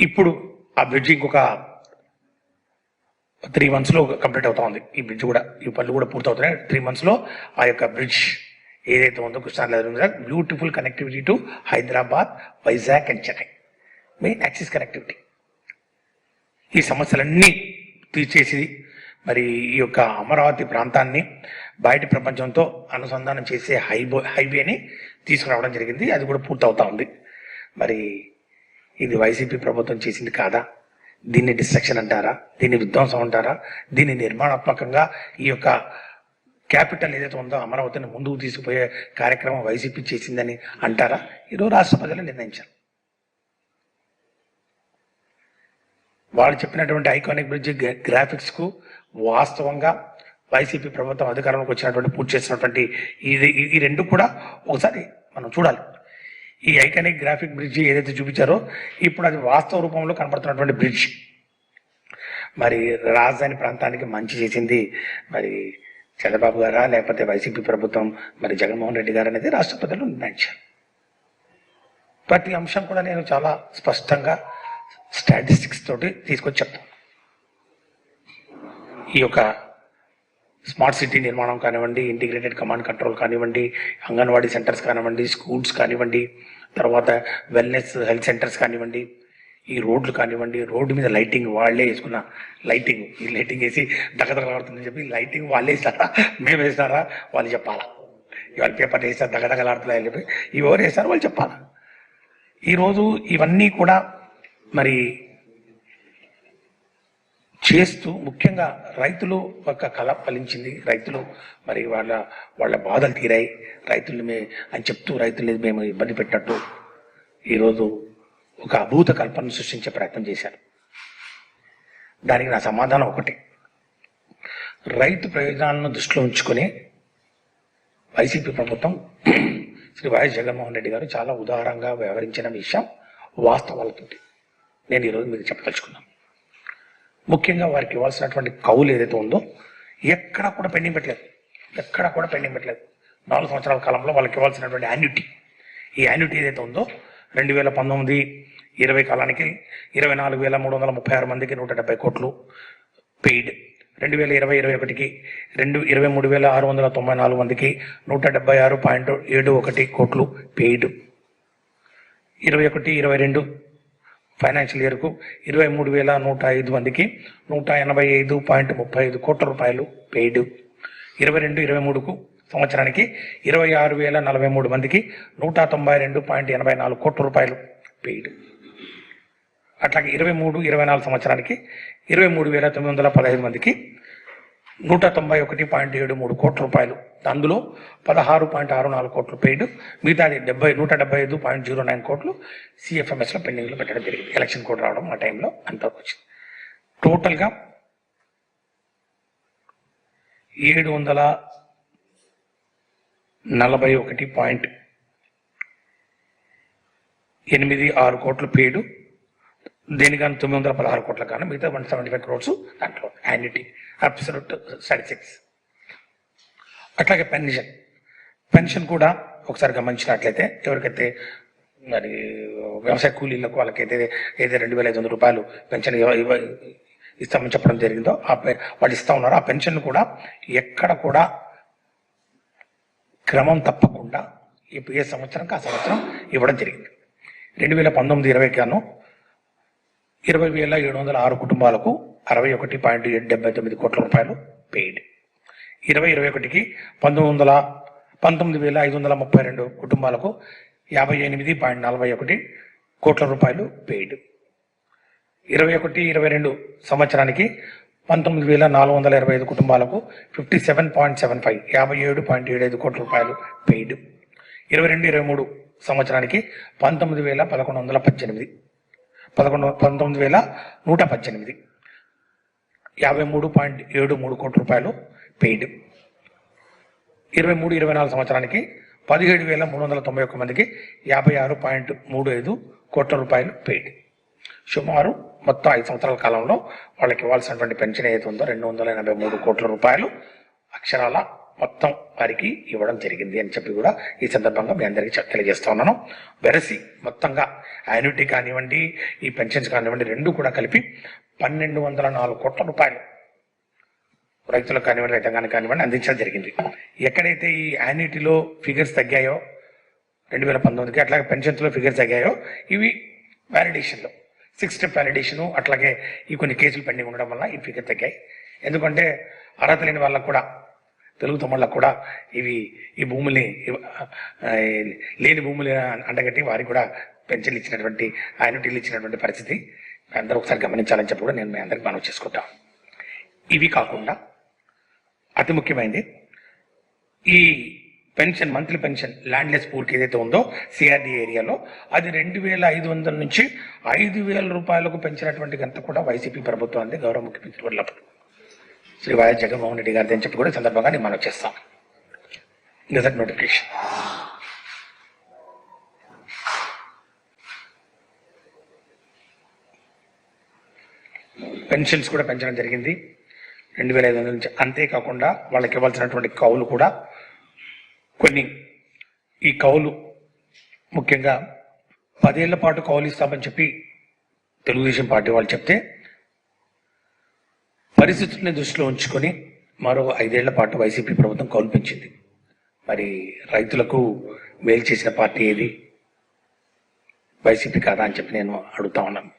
ఇప్పుడు ఆ బ్రిడ్జ్ ఇంకొక త్రీ మంత్స్లో కంప్లీట్ అవుతా ఉంది. ఈ బ్రిడ్జ్ కూడా ఈ పనులు కూడా పూర్తవుతున్నాయి. త్రీ మంత్స్లో ఆ యొక్క బ్రిడ్జ్ ఏదైతే ఉందో కృష్ణా నది beautiful connectivity to Hyderabad Vizag and Chennai. Main axis connectivity ఈ సమస్యలన్నీ తీర్చేసి మరి ఈ యొక్క అమరావతి ప్రాంతాన్ని బయట ప్రపంచంతో అనుసంధానం చేసే హైబో హైవేని తీసుకురావడం జరిగింది. అది కూడా పూర్తవుతా ఉంది. మరి ఇది వైసీపీ ప్రభుత్వం చేసింది కాదా? దీన్ని డిస్ట్రక్షన్ అంటారా? దీన్ని విధ్వంసం అంటారా? దీన్ని నిర్మాణాత్మకంగా ఈ యొక్క క్యాపిటల్ ఏదైతే ఉందో అమరావతిని ముందుకు తీసుకుపోయే కార్యక్రమం వైసీపీ చేసిందని అంటారా? ఈరోజు రాష్ట్ర ప్రజలు నిర్ణయించారు. వాళ్ళు చెప్పినటువంటి ఐకానిక్ బ్రిడ్జ్ గ్రాఫిక్స్కు వాస్తవంగా వైసీపీ ప్రభుత్వం అధికారంలోకి వచ్చినటువంటి పూర్తి చేసినటువంటి ఇది ఈ- ఈ రెండు కూడా ఒకసారి మనం చూడాలి. ఈ ఐకానిక్ గ్రాఫిక్ బ్రిడ్జ్ ఏదైతే చూపించారో ఇప్పుడు అది వాస్తవ రూపంలో కనబడుతున్నటువంటి బ్రిడ్జ్. మరి రాజధాని ప్రాంతానికి మంచి చేసింది మరి చంద్రబాబు గారా లేకపోతే వైసీపీ ప్రభుత్వం మరి జగన్మోహన్ రెడ్డి గారు అనేది రాష్ట్ర ప్రజలు నిర్ణయించారు. ప్రతి అంశం కూడా నేను చాలా స్పష్టంగా స్టాటిస్టిక్స్ తోటి తీసుకొచ్చి చెప్తాను. ఈ యొక్క స్మార్ట్ సిటీ నిర్మాణం కానివ్వండి ఇంటిగ్రేటెడ్ కమాండ్ కంట్రోల్ కానివ్వండి అంగన్వాడీ సెంటర్స్ కానివ్వండి స్కూల్స్ కానివ్వండి తర్వాత వెల్నెస్ హెల్త్ సెంటర్స్ కానివ్వండి ఈ రోడ్లు కానివ్వండి రోడ్డు మీద లైటింగ్ వాళ్ళే వేసుకున్న లైటింగ్ ఈ లైటింగ్ వేసి దగదగలాడుతుందని చెప్పి లైటింగ్ వాళ్ళే వేస్తారా? మేము వేస్తారా? వాళ్ళు చెప్పాలా. ఇవాళ పేపర్ వేస్తారు దగదగలాడుతున్నాయని చెప్పి ఇవి ఎవరు వేస్తారు వాళ్ళు చెప్పాలా. ఈరోజు ఇవన్నీ కూడా మరి చేస్తూ ముఖ్యంగా రైతులు ఒక కళ ఫలించింది. రైతులు మరి వాళ్ళ వాళ్ళ బాధలు తీరాయి. రైతులు మే అని చెప్తూ రైతులు మేము ఇబ్బంది పెట్టినట్టు ఈరోజు ఒక అభూత కల్పన సృష్టించే ప్రయత్నం చేశారు. దానికి నా సమాధానం ఒకటి. రైతు ప్రయోజనాలను దృష్టిలో ఉంచుకొని వైసీపీ ప్రభుత్వం శ్రీ వైఎస్ జగన్మోహన్ రెడ్డి గారు చాలా ఉదారంగా వ్యవహరించిన విషయం వాస్తవాలతోటి. నేను ఈరోజు మీకు చెప్పదలుచుకున్నాను. ముఖ్యంగా వారికి ఇవ్వాల్సినటువంటి కౌలు ఏదైతే ఉందో ఎక్కడ కూడా పెండింగ్ పెట్టలేదు. ఎక్కడ కూడా పెండింగ్ పెట్టలేదు. నాలుగు సంవత్సరాల కాలంలో వాళ్ళకి ఇవ్వాల్సినటువంటి యాన్యుటీ ఈ యాన్యుటీ ఏదైతే ఉందో రెండు వేల పంతొమ్మిది ఇరవై కాలానికి ఇరవై నాలుగు వేల మూడు వందల ముప్పై ఆరు మందికి నూట డెబ్బై కోట్లు పెయిడ్ రెండు వేల ఇరవై ఇరవై ఒకటికి రెండు ఇరవై మూడు వేల ఆరు వందల తొంభై నాలుగు మందికి నూట డెబ్బై ఆరు పాయింట్ ఏడు ఒకటి కోట్లు పెయిడ్ ఇరవై ఒకటి ఇరవై రెండు ఫైనాన్షియల్ ఇయర్కు ఇరవై మూడు వేల నూట ఐదు మందికి నూట ఎనభై ఐదు పాయింట్ ముప్పై ఐదు కోట్ల రూపాయలు పెయిడ్ ఇరవై రెండు ఇరవై మూడుకు సంవత్సరానికి ఇరవై ఆరు వేల నలభై మూడు మందికి నూట తొంభై రెండు పాయింట్ ఎనభై నాలుగు కోట్ల రూపాయలు పెయిడ్ అట్లాగే ఇరవై మూడు ఇరవై నాలుగు సంవత్సరానికి ఇరవై మూడు వేల తొమ్మిది వందల పదహైదు మందికి నూట తొంభై ఒకటి పాయింట్ ఏడు మూడు కోట్ల రూపాయలు. అందులో పదహారు పాయింట్ ఆరు నాలుగు కోట్లు పెయిడ్ మిగతాది డెబ్బై నూట డెబ్బై ఐదు పాయింట్ జీరో నైన్ కోట్లు సిఎఫ్ఎంఎస్లో పెండింగ్లో పెట్టడం జరిగింది. ఎలక్షన్ కోడ్ రావడం ఆ టైంలో అంత వచ్చింది. టోటల్గా ఏడు వందల నలభై ఒకటి పాయింట్ ఎనిమిది ఆరు కోట్లు పేడు దేనికన్నా తొమ్మిది వందల పదహారు కోట్ల కానీ మిగతా వన్ సెవెంటీ ఫైవ్ క్రోడ్స్ దాంట్లో. యాన్యుటీ అబ్సల్యూట్ స్టాటిస్టిక్స్ అట్లాగే పెన్షన్. పెన్షన్ కూడా ఒకసారి గమనించినట్లయితే ఎవరికైతే మరి వ్యవసాయ కూలీలకు వాళ్ళకైతే ఏదైతే రెండు వేల ఐదు వందల రూపాయలు పెన్షన్ ఇస్తామని చెప్పడం జరిగిందో ఆ వాళ్ళు ఇస్తా ఉన్నారు. ఆ పెన్షన్ కూడా ఎక్కడ కూడా క్రమం తప్పకుండా ఇప్పుడు ఏ సంవత్సరం ఆ సంవత్సరం ఇవ్వడం జరిగింది. రెండు వేల పంతొమ్మిది ఇరవై గాను ఇరవై వేల ఏడు వందల ఆరు కుటుంబాలకు అరవై ఒకటి పాయింట్ డెబ్బై తొమ్మిది కోట్ల రూపాయలు పెయిడ్ ఇరవై ఇరవై ఒకటికి పంతొమ్మిది వందల పంతొమ్మిది వేల ఐదు వందల ముప్పై రెండు కుటుంబాలకు యాభై ఎనిమిది పాయింట్ నలభై ఒకటి కోట్ల రూపాయలు పెయిడ్ ఇరవై ఒకటి ఇరవై రెండు సంవత్సరానికి పంతొమ్మిది వేల నాలుగు వందల ఇరవై ఐదు కుటుంబాలకు fifty seven point seven five యాభై ఏడు పాయింట్ ఏడు ఐదు కోట్ల రూపాయలు పెయిడ్ ఇరవై రెండు ఇరవై మూడు సంవత్సరానికి పంతొమ్మిది వేల పదకొండు వందల పద్దెనిమిది. పదకొండు పంతొమ్మిది వేల నూట పద్దెనిమిది. యాభై మూడు పాయింట్ ఏడు మూడు కోట్ల రూపాయలు పెయిడ్ ఇరవై మూడు ఇరవై నాలుగు సంవత్సరానికి పదిహేడు వేల మూడు వందల తొంభై ఒక్క మందికి యాభై ఆరు పాయింట్ మూడు ఐదు కోట్ల రూపాయలు పెయిడ్ సుమారు మొత్తం ఐదు సంవత్సరాల కాలంలో వాళ్ళకి ఇవ్వాల్సినటువంటి పెన్షన్ ఏదైతే ఉందో రెండు వందల ఎనభై మూడు కోట్ల రూపాయలు అక్షరాల మొత్తం వారికి ఇవ్వడం జరిగింది అని చెప్పి కూడా ఈ సందర్భంగా మీ అందరికీ తెలియజేస్తా ఉన్నాను. వెరసి మొత్తంగా యాన్యుటీ కానివ్వండి ఈ పెన్షన్స్ కానివ్వండి రెండు కూడా కలిపి పన్నెండు వందల నాలుగు కోట్ల రూపాయలు రైతులకు కానివ్వండి రైతాంగానికి కానివ్వండి అందించడం జరిగింది. ఎక్కడైతే ఈ యాన్యుటీలో ఫిగర్స్ తగ్గాయో రెండు వేల పంతొమ్మిదికి అట్లాగే పెన్షన్స్లో ఫిగర్స్ తగ్గాయో ఇవి వ్యాలిడేషన్లో సిక్స్ స్టెప్ వ్యాలిడేషను అట్లాగే ఈ కొన్ని కేసులు పెండింగ్ ఉండడం వల్ల ఈ ఫిగర్ తగ్గాయి. ఎందుకంటే అర్హత లేని వాళ్ళకు కూడా తెలుగు తమ్ముళ్ళకు కూడా ఇవి ఈ భూముల్ని లేని భూములు అండగట్టి వారికి కూడా పెన్షన్లు ఇచ్చినటువంటి యాన్యుటీలు ఇచ్చినటువంటి పరిస్థితి అందరూ ఒకసారి గమనించాలని చెప్పి కూడా నేను మీ అందరికి మనం చేసుకుంటాం. ఇవి కాకుండా అతి ముఖ్యమైనది ఈ పెన్షన్ మంత్లీ పెన్షన్ ల్యాండ్లెస్ పూర్కి ఏదైతే ఉందో సిఆర్డి ఏరియాలో అది రెండు వేల ఐదు వందల నుంచి ఐదు వేల రూపాయలకు పెంచినటువంటి గంత కూడా వైసీపీ ప్రభుత్వం అంది గౌరవ ముఖ్యమంత్రి వర్లప్పుడు. శ్రీ వైఎస్ జగన్మోహన్ రెడ్డి గారిది అని చెప్పి కూడా సందర్భంగా నేను మనం చేస్తాం. Gazette notification. పెన్షన్స్ కూడా పెంచడం జరిగింది. రెండు వేల ఐదు వందల నుంచి అంతేకాకుండా వాళ్ళకి ఇవ్వాల్సినటువంటి కౌలు కూడా కొన్ని ఈ కౌలు ముఖ్యంగా పదేళ్ళ పాటు కౌలు ఇస్తామని చెప్పి తెలుగుదేశం పార్టీ వాళ్ళు చెప్తే పరిస్థితుల్ని దృష్టిలో ఉంచుకొని మరో ఐదేళ్ళ పాటు వైసీపీ ప్రభుత్వం కౌలు మరి రైతులకు మేలు చేసిన పార్టీ ఏది? వైసీపీ కాదా అని చెప్పి నేను అడుగుతా ఉన్నాను.